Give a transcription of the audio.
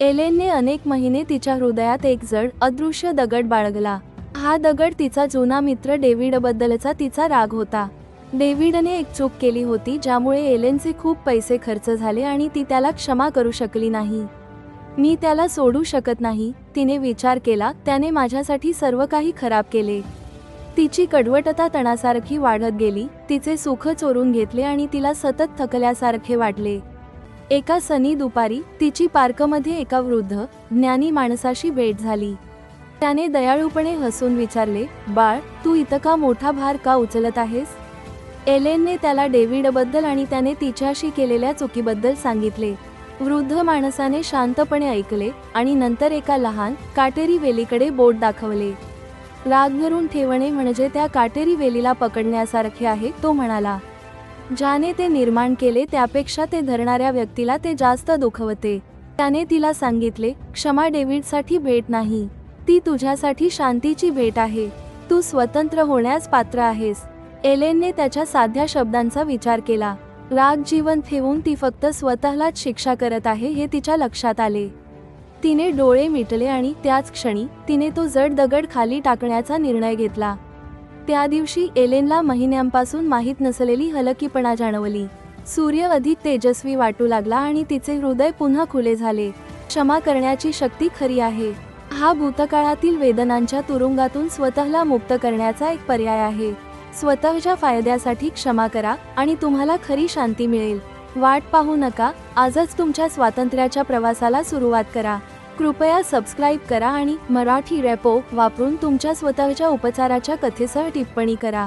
एलेनने अनेक महिने तिच्या हृदयात एक जड अदृश्य दगड बाळगला. हा दगड तिचा जुना मित्र डेव्हिडबद्दलचा तिचा राग होता. डेव्हिडने एक चूक केली होती ज्यामुळे एलेनचे खूप पैसे खर्च झाले आणि ती त्याला क्षमा करू शकली नाही. मी त्याला सोडू शकत नाही तिने विचार केला त्याने माझ्यासाठी सर्व काही खराब केले. तिची कडवटता तणासारखी वाढत गेली तिचे सुख चोरून घेतले आणि तिला सतत थकल्यासारखे वाटले. एका सनी दुपारी तिची पार्कमध्ये एका वृद्ध ज्ञानी माणसाशी भेट झाली. त्याने दयाळूपणे हसून विचारले बाळ तू इतका मोठा भार का उचलत आहेस? एलेनने त्याला डेव्हिडबद्दल आणि त्याने तिच्याशी केलेल्या चुकीबद्दल सांगितले. वृद्ध माणसाने शांतपणे ऐकले आणि नंतर एका लहान काटेरी वेलीकडे बोट दाखवले. राग धरून ठेवणे म्हणजे त्या काटेरी वेलीला पकडण्यासारखे आहे तो म्हणाला. ज्याने ते निर्माण केले त्यापेक्षा ते धरणाऱ्या व्यक्तीला ते जास्त दुखवते. त्याने तिला सांगितले क्षमा डेव्हिडसाठी भेट नाही. ती तुझ्यासाठी शांतीची भेट आहे. तू स्वतंत्र होण्यास पात्र आहेस. एलेनने त्याच्या साध्या शब्दांचा विचार केला. राग जीवन ठेवून ती फक्त स्वतःलाच शिक्षा करत आहे हे तिच्या लक्षात आले. तिने डोळे मिटले आणि त्याच क्षणी तिने तो जड दगड खाली टाकण्याचा निर्णय घेतला. त्या दिवशी एलेनला महिन्यांपासून माहीत नसलेली हलकीपणा जाणवली. सूर्य अधिक तेजस्वी वाटू लागला आणि तिचे हृदय पुन्हा खुले झाले. क्षमा करण्याची शक्ती खरी आहे. हा भूतकाळातील वेदनांच्या तुरुंगातून स्वतःला मुक्त करण्याचा एक पर्याय आहे. स्वतःच्या फायद्यासाठी क्षमा करा आणि तुम्हाला खरी शांती मिळेल. वाट पाहू नका. आजच तुमच्या स्वातंत्र्याच्या प्रवासाला सुरुवात करा. कृपया सबस्क्राईब करा आणि मराठी रॅपो वापरून तुमच्या स्वतःच्या उपचाराच्या कथेसह टिप्पणी करा.